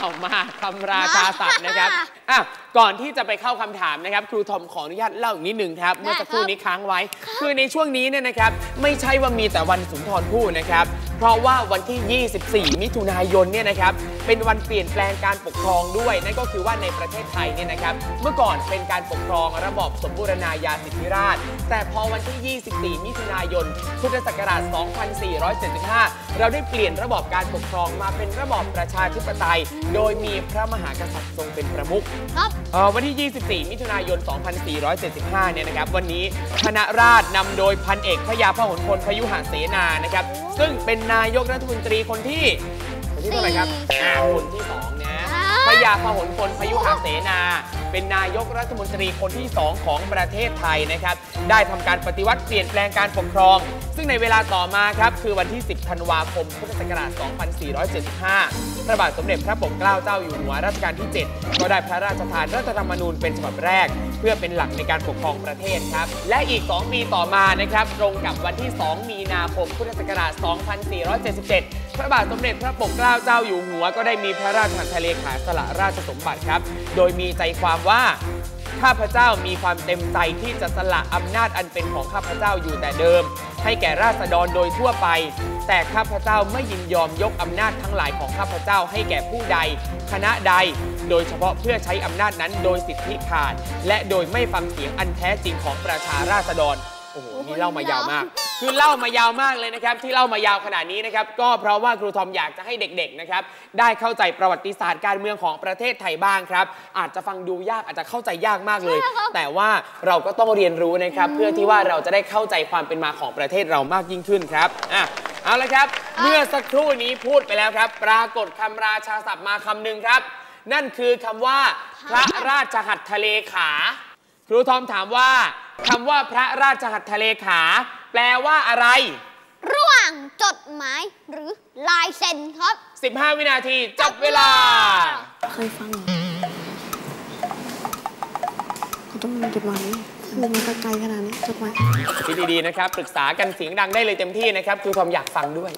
ชาศัพท์อ้าวมาคำราชาศัพท์นะครับอะก่อนที่จะไปเข้าคำถามนะครับ ครูทอมขออนุญาตเล่าอีกนิดหนึ่งครับ เมื่อสักครู่นี้ค้างไว้ คือในช่วงนี้เนี่ยนะครับ ไม่ใช่ว่ามีแต่วันสุนทรภู่นะครับ เพราะว่าวันที่ 24 มิถุนายนเนี่ยนะครับเป็นวันเปลี่ยนแปลงการปกครองด้วยนั่นก็คือว่าในประเทศไทยเนี่ยนะครับเมื่อก่อนเป็นการปกครองระบอบสมบูรณาญาสิทธิราชย์แต่พอวันที่ 24 มิถุนายน พุทธศักราช 2475 เราได้เปลี่ยนระบอบการปกครองมาเป็นระบอบประชาธิปไตย โดยมีพระมหากษัตริย์ทรงเป็นประมุขครับเอ่อวันที่ 24 มิถุนายน 2475 เนี่ยนะครับวันนี้คณะราษฎรนำโดยพันเอกพระยาพหลพลพยุหเสนานะครับซึ่งเป็นนายกรัฐมนตรีคนที่คนที่เท่าไหร่ครับสี่อ่าคนที่สองนะอ่าพระยาพหลพลพยุหเสนา เป็นนายกรัฐมนตรีคนที่ 2 ของประเทศไทยนะครับ ได้ทำการปฏิวัติเปลี่ยนแปลงการปกครอง ซึ่งในเวลาต่อมาครับ คือวันที่ 10 ธันวาคม พุทธศักราช 2475 พระบาทสมเด็จพระปกเกล้าเจ้าอยู่หัวรัชกาลที่ 7 ก็ได้พระราชทานรัฐธรรมนูญเป็นฉบับแรก เพื่อเป็นหลักในการปกครองประเทศครับ และอีก 2 ปีต่อมานะครับตรงกับวันที่ 2 มีนาคมพุทธศักราช 2477 พระบาทสมเด็จพระปกเกล้าเจ้าอยู่หัว ก็ได้มีพระราชทานทะเลขาสละราชสมบัติครับ โดยมีใจความว่าข้าพเจ้ามีความเต็มใจที่จะสละอำนาจอันเป็นของข้าพเจ้าอยู่แต่เดิม ให้แก่ราษฎรโดยทั่วไป แต่ข้าพเจ้าไม่ยินยอมยกอำนาจทั้งหลายของข้าพเจ้าให้แก่ผู้ใด คณะใด โดยเฉพาะเพื่อใช้อำนาจนั้นโดยสิทธิขาด และโดยไม่ฟังเสียงอันแท้จริงของประชาราษฎร โอ้โห นี่เล่ามายาวมาก คือเล่ามายาวมากเลยนะครับ ที่เล่ามายาวขนาดนี้นะครับ ก็เพราะว่าครูทอมอยากจะให้เด็กๆนะครับ ได้เข้าใจประวัติศาสตร์การเมืองของประเทศไทยบ้างครับ อาจจะฟังดูยากอาจจะเข้าใจยากมากเลยใช่ครับแต่ว่าเราก็ต้องเรียนรู้นะครับ เพื่อที่ว่าเราจะได้เข้าใจความเป็นมาของประเทศเรามากยิ่งขึ้นครับอะเอาละครับ เมื่อสักครู่นี้พูดไปแล้วครับ ปรากฏคำราชาศัพท์มาคำหนึ่งครับ นั่นคือคำว่า พระราชหัตถเลขา ครูทอมถามว่าคำว่าพระราชหัตถเลขา แปลว่าอะไร ระหว่างจดหมายหรือลายเซ็นครับ 15 วินาที จับเวลา เคยฟังเหรอเขาต้องมีจดหมายคือมันก็ไกลขนาดนี้จดหมายคิดดีๆนะครับ ปรึกษากันเสียงดังได้เลยเต็มที่นะครับครูทอมอยากฟังด้วย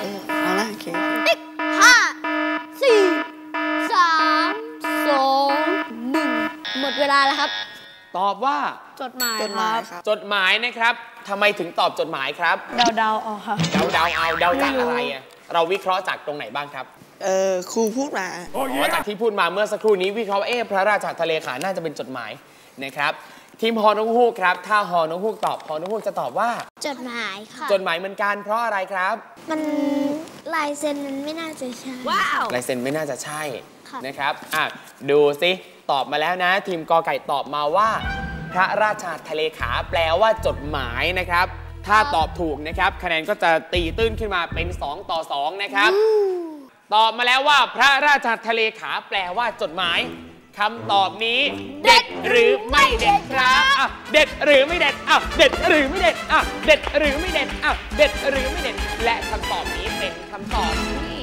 เออเอาละโอเคห้าสี่สามสองหนึ่งหมดเวลาแล้วครับ ตอบว่าจดหมายจดหคมายรับครับจดหมายนะครับทำไมถึงตอบจดหมายครับเดาๆเอาค่ะเดาเดาๆเอาเดาจากไม่รู้อะไรอะเราวิเคราะห์จากตรงไหนบ้างครับเออครูพูดมาอ๋อจากที่พูดมาเมื่อสักครู่นี้วิเคราะห์ว่าเอ๊ะพระราชาทะเลขาน่าจะเป็นจดหมายนะครับ ทีมฮอนกฮูกครับ ถ้าฮอนกฮูกตอบฮอนกฮูกจะตอบว่า จดหมายค่ะจดหมายเหมือนกันเพราะอะไรครับ มันลายเซ็นมันไม่น่าจะใช่ว้าวลายเซ็นไม่น่าจะใช่ค่ะนะครับอะดูสิตอบมาแล้วนะ ทีมกอไก่ตอบมาว่า พระราชาทะเลขาแปลว่าจดหมายนะครับ ถ้าตอบถูกนะครับ คะแนนก็จะตีตื้นขึ้นมาเป็น 2 ต่อ 2 นะครับ ตอบมาแล้วว่าพระราชาทะเลขาแปลว่าจดหมาย คำตอบนี้ เด็ดหรือไม่เด็ดครับอะเด็ดหรือไม่เด็ดอะเด็ดหรือไม่เด็ดอะเด็ดหรือไม่เด็ดอะเด็ดหรือไม่เด็ด และคำตอบนี้เป็นคำตอบที่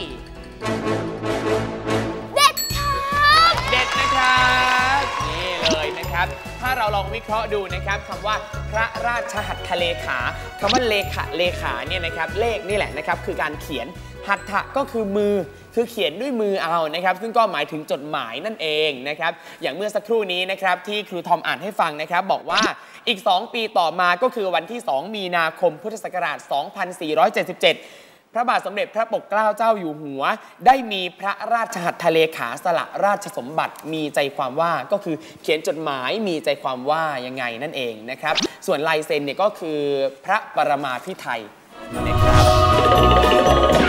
เด็ดครับเด็ดนะครับนี่เลยนะครับ ถ้าเราลองวิเคราะห์ดูนะครับคำว่าพระราชหัตถเลขาคำว่าเลขาเลขาเนี่ยนะครับเลขนี่แหละนะครับคือการเขียน หัตถะก็คือมือคือเขียนด้วยมือเอานะครับ ซึ่งก็หมายถึงจดหมายนั่นเองนะครับ อย่างเมื่อสักครู่นี้นะครับที่ครูทอมอ่านให้ฟังนะครับ บอกว่าอีก 2 ปีต่อมาก็คือวันที่ 2 มีนาคมพุทธศักราช 2477 พระบาทสมเด็จพระปกเกล้าเจ้าอยู่หัว ได้มีพระราชหัตถเลขาสละราชสมบัติมีใจความว่าก็คือเขียนจดหมายมีใจความว่ายังไงนั่นเองนะครับ ส่วนลายเซ็นเนี่ยก็คือพระปรมาภิไธยนะครับ